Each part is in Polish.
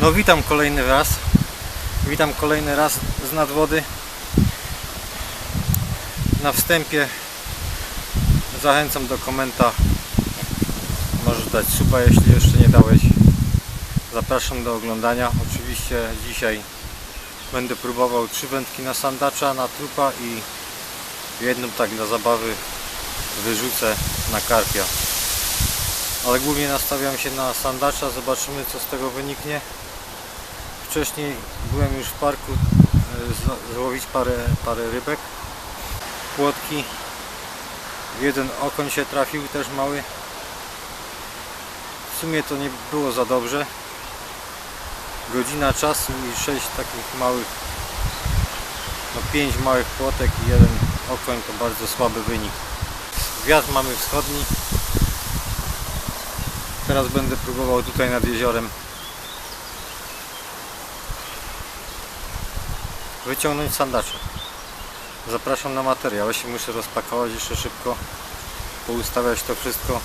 No witam kolejny raz. Witam kolejny raz z nadwody. Na wstępie zachęcam do komenta. Możesz dać suba, jeśli jeszcze nie dałeś. Zapraszam do oglądania. Oczywiście dzisiaj będę próbował trzy wędki na sandacza, na trupa i jedną tak dla zabawy wyrzucę na karpia. Ale głównie nastawiam się na sandacza, zobaczymy co z tego wyniknie. Wcześniej byłem już w parku e, złowić parę, parę rybek. Płotki. Jeden okoń się trafił, też mały. W sumie to nie było za dobrze. Godzina czasu i sześć takich małych, no pięć małych płotek i jeden okoń to bardzo słaby wynik. Wiatr mamy wschodni. Teraz będę próbował tutaj nad jeziorem wyciągnąć sandacze. Zapraszam na materiał. Ja się muszę rozpakować jeszcze szybko, poustawiać to wszystko.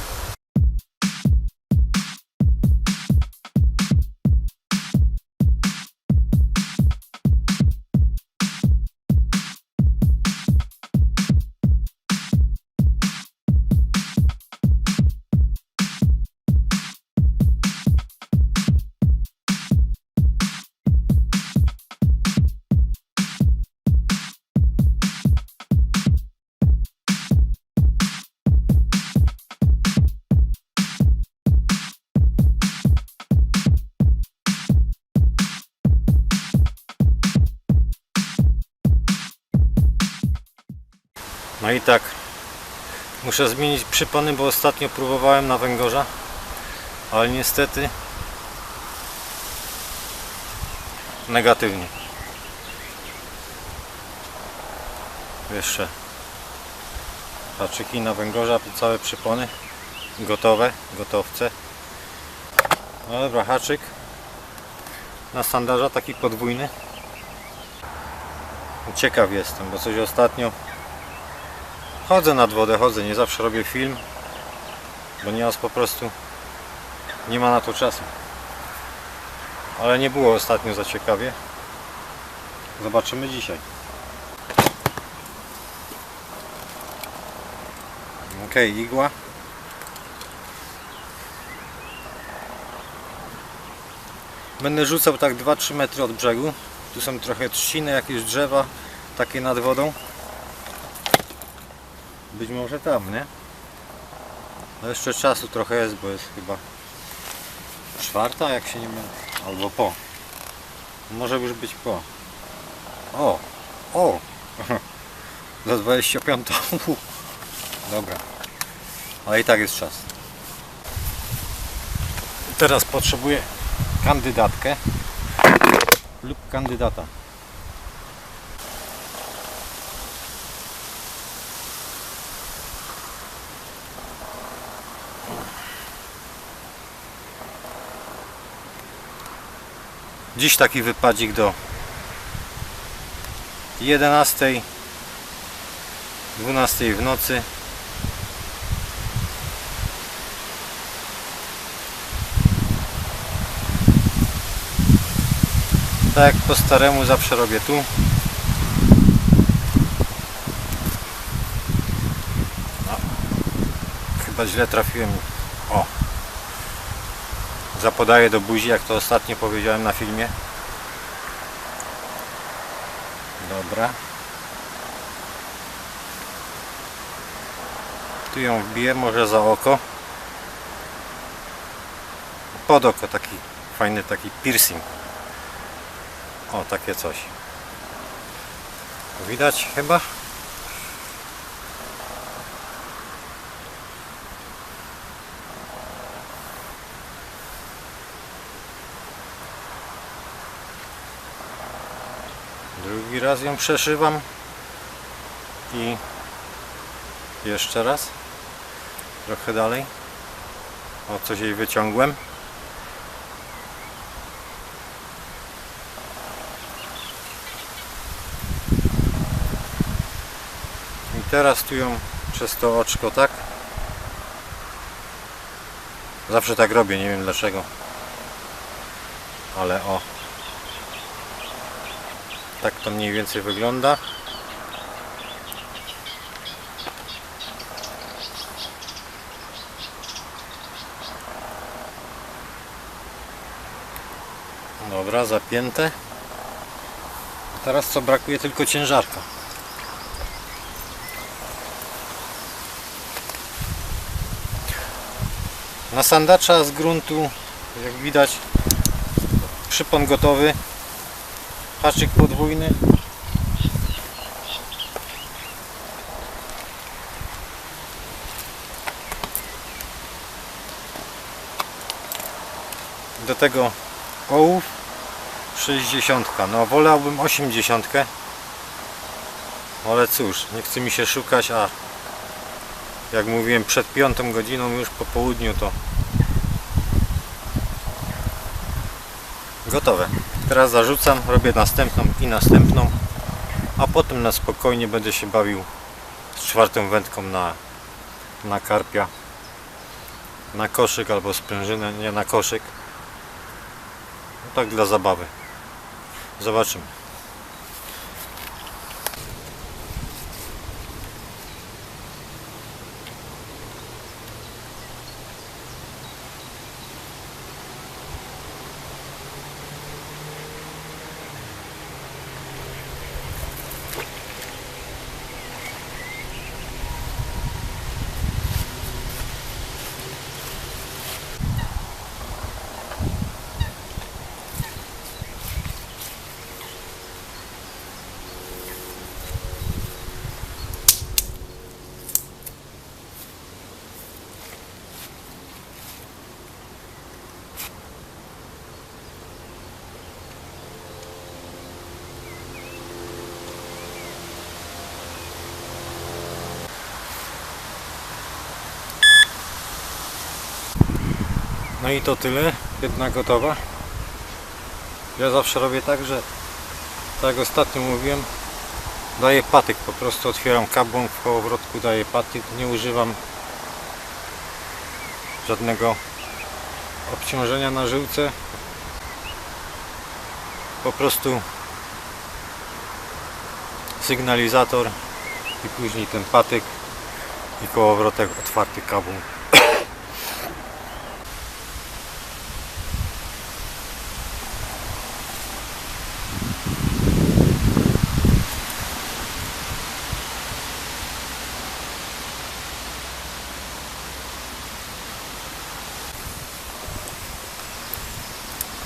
No i tak, muszę zmienić przypony, bo ostatnio próbowałem na węgorza, ale niestety negatywnie. Jeszcze haczyki na węgorza, całe przypony gotowe, gotowce. No dobra, haczyk na sandarza taki podwójny. Ciekaw jestem, bo coś ostatnio Chodzę nad wodę, chodzę, nie zawsze robię film, bo nieraz po prostu nie ma na to czasu. Ale nie było ostatnio za ciekawie. Zobaczymy dzisiaj. Ok, igła. Będę rzucał tak 2-3 metry od brzegu. Tu są trochę trzciny, jakieś drzewa, takie nad wodą. Być może tam, nie? No jeszcze czasu trochę jest, bo jest chyba czwarta, jak się nie mylę. Albo po. Może już być po. O! O! Za 25. Dobra. Ale i tak jest czas. Teraz potrzebuję kandydatkę lub kandydata. Dziś taki wypadzik do 11 12 w nocy. Tak jak po staremu zawsze robię tu. O, Chyba źle trafiłem. O Zapodaję do buzi, jak to ostatnio powiedziałem na filmie. Dobra. Tu ją wbiję, może za oko. Pod oko taki fajny taki piercing. O, takie coś. Widać chyba? Drugi raz ją przeszywam. I jeszcze raz. Trochę dalej. O coś jej wyciągłem. I teraz tu ją przez to oczko tak? Zawsze tak robię, nie wiem dlaczego. Ale o tak to mniej więcej wygląda. Dobra, zapięte. Teraz co brakuje tylko ciężarka. Na sandacza z gruntu, jak widać, przypon gotowy, haczyk podwójny. Do tego ołów 60. No wolałbym 80. Ale cóż, nie chce mi się szukać, a jak mówiłem przed piątą godziną już po południu to gotowe. Teraz zarzucam, robię następną i następną, a potem na spokojnie będę się bawił z czwartą wędką na, na karpia, na koszyk albo sprężynę, nie na koszyk. No tak dla zabawy. Zobaczymy. No i to tyle. Jedna gotowa. Ja zawsze robię tak, że tak jak ostatnio mówiłem, daję patyk. Po prostu otwieram kabłą w kołowrotku, daję patyk. Nie używam żadnego obciążenia na żyłce. Po prostu sygnalizator i później ten patyk i kołowrotek otwarty kabłą.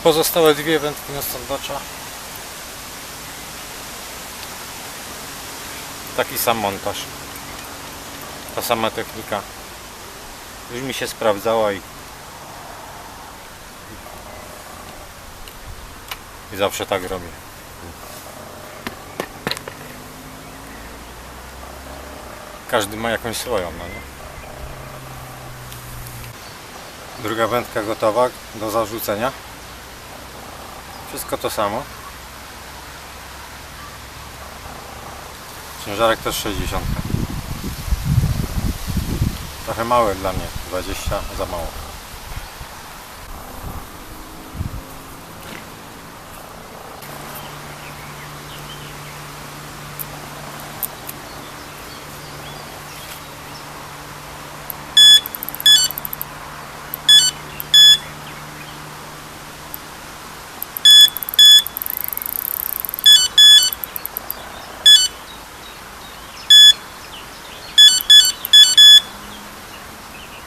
Pozostałe dwie wędki na. Taki sam montaż. Ta sama technika. Już mi się sprawdzała i, i zawsze tak robię. Każdy ma jakąś swoją, no nie? Druga wędka gotowa do zarzucenia. Wszystko to samo. Ciężarek też 60. Trochę mały dla mnie. 20 za mało.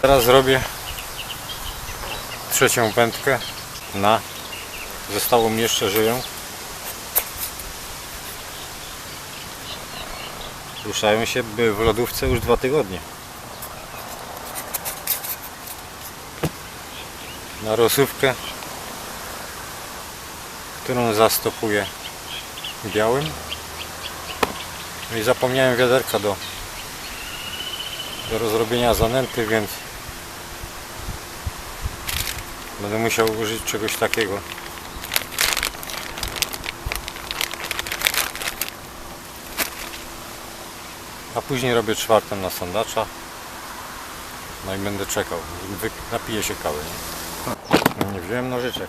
Teraz zrobię trzecią wędkę na zostało mi jeszcze żyją. Ruszają się były w lodówce już dwa tygodnie. Na rosówkę którą zastopuję białym. No i zapomniałem wiaderka do do rozrobienia zanęty, więc będę musiał użyć czegoś takiego. A później robię czwartą na sandacza. No i będę czekał. Napiję się kawy. Nie, nie wziąłem nożyczek.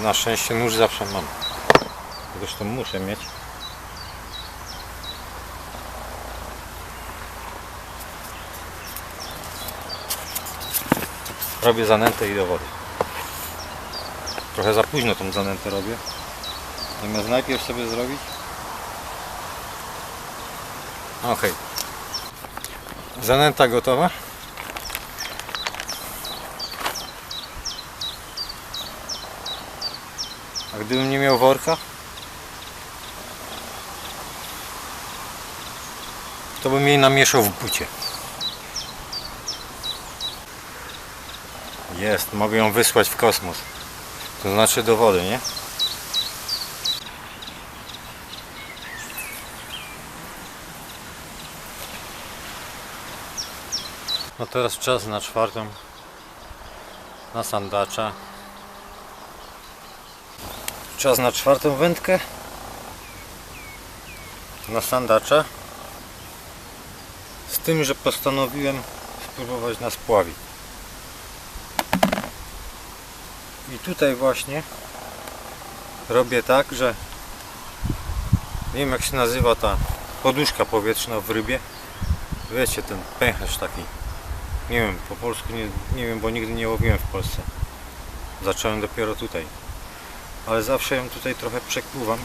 Na szczęście nóż zawsze mam. Zresztą muszę mieć. Robię zanętę i do wody. Trochę za późno tą zanętę robię. Zamiast najpierw sobie zrobić. Okej. Zanęta gotowa. A gdybym nie miał worka, to bym jej namieszał w bucie. Jest, mogę ją wysłać w kosmos. To znaczy do wody, nie? No teraz czas na czwartą. Na sandacza. Czas na czwartą wędkę. Na sandacza. Z tym, że postanowiłem spróbować na spławi. I tutaj właśnie robię tak, że nie wiem jak się nazywa ta poduszka powietrzna w rybie. Wiecie, ten pęcherz taki. Nie wiem, po polsku nie, nie wiem, bo nigdy nie łowiłem w Polsce. Zacząłem dopiero tutaj. Ale zawsze ją tutaj trochę przekłuwam.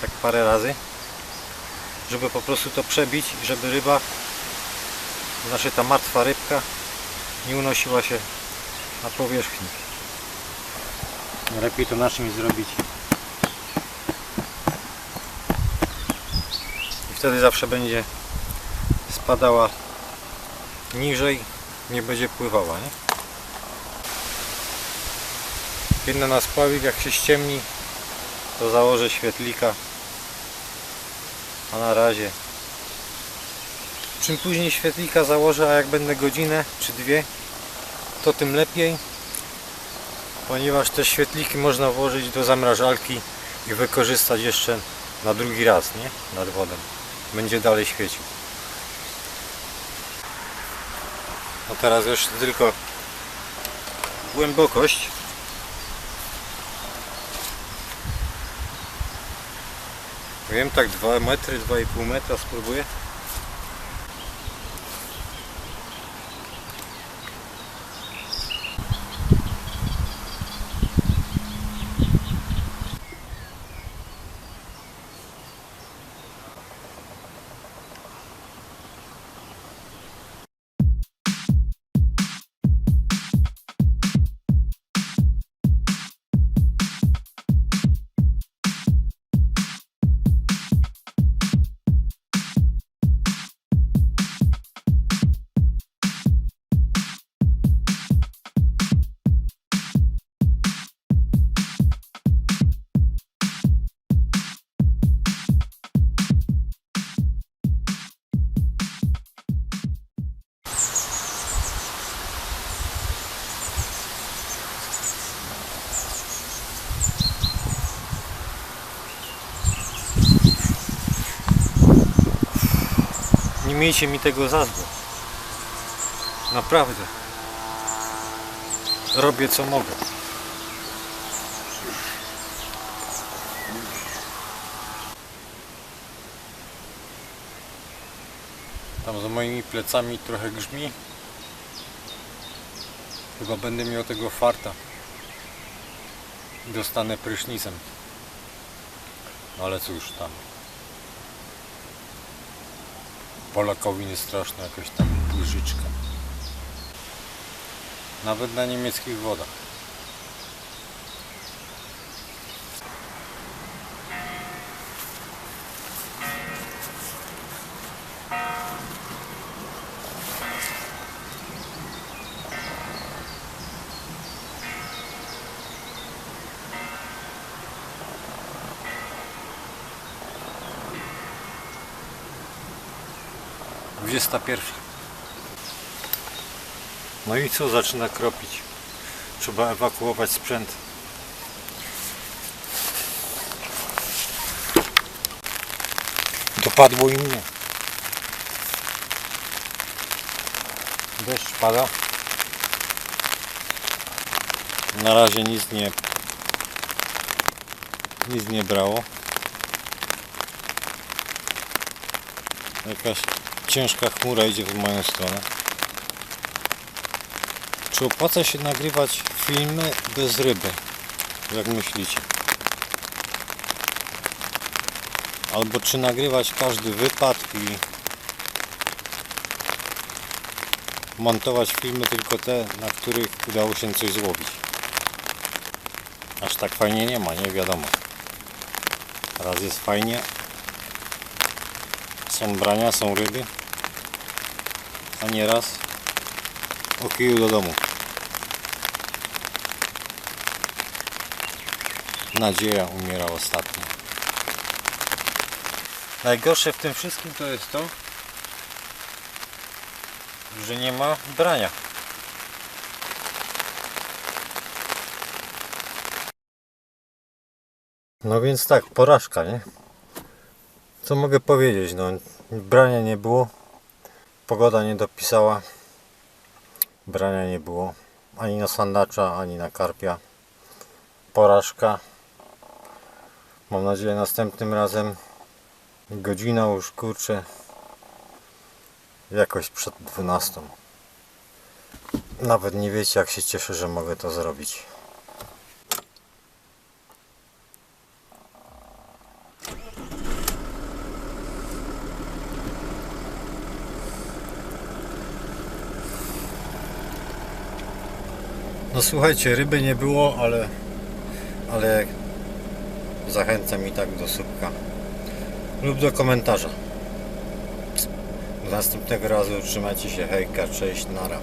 Tak parę razy. Żeby po prostu to przebić i żeby ryba, znaczy ta martwa rybka nie unosiła się na powierzchni. Lepiej to na czymś zrobić. I wtedy zawsze będzie spadała niżej, nie będzie pływała, nie? Jedna na spławik, jak się ściemni, to założę świetlika. A na razie czym później świetlika założę, a jak będę godzinę czy dwie, to tym lepiej, ponieważ te świetliki można włożyć do zamrażalki i wykorzystać jeszcze na drugi raz, nie? Nad wodą. Będzie dalej świecił. No teraz jeszcze tylko głębokość. Wiem tak 2 metry, 2,5 metra spróbuję. Nie miejcie mi tego za. Naprawdę. Robię co mogę. Tam za moimi plecami trochę grzmi. Chyba będę miał tego farta. Dostanę prysznicem. No ale cóż tam. Polakowi nie straszna jakaś tam łyżyczka. Nawet na niemieckich wodach. Dwudziesta pierwsza. No i co zaczyna kropić? Trzeba ewakuować sprzęt. Dopadło i mnie. Deszcz pada. Na razie nic nie Nic nie brało. Jakaś ciężka chmura idzie w moją stronę. Czy opłaca się nagrywać filmy bez ryby? Jak myślicie? Albo czy nagrywać każdy wypad i montować filmy tylko te, na których udało się coś złowić? Aż tak fajnie nie ma, nie wiadomo. Raz jest fajnie. Są brania, są ryby. A nieraz o kiju do domu. Nadzieja umiera ostatnio. Najgorsze w tym wszystkim to jest to, że nie ma brania. No więc tak, porażka, nie? Co mogę powiedzieć? No, brania nie było, pogoda nie dopisała, brania nie było ani na sandacza, ani na karpia. Porażka. Mam nadzieję następnym razem godzina już kurczę jakoś przed 12. Nawet nie wiecie jak się cieszę, że mogę to zrobić. Słuchajcie, ryby nie było, ale ale zachęcam i tak do słupka lub do komentarza. Do następnego razu trzymajcie się, hejka, cześć, nara.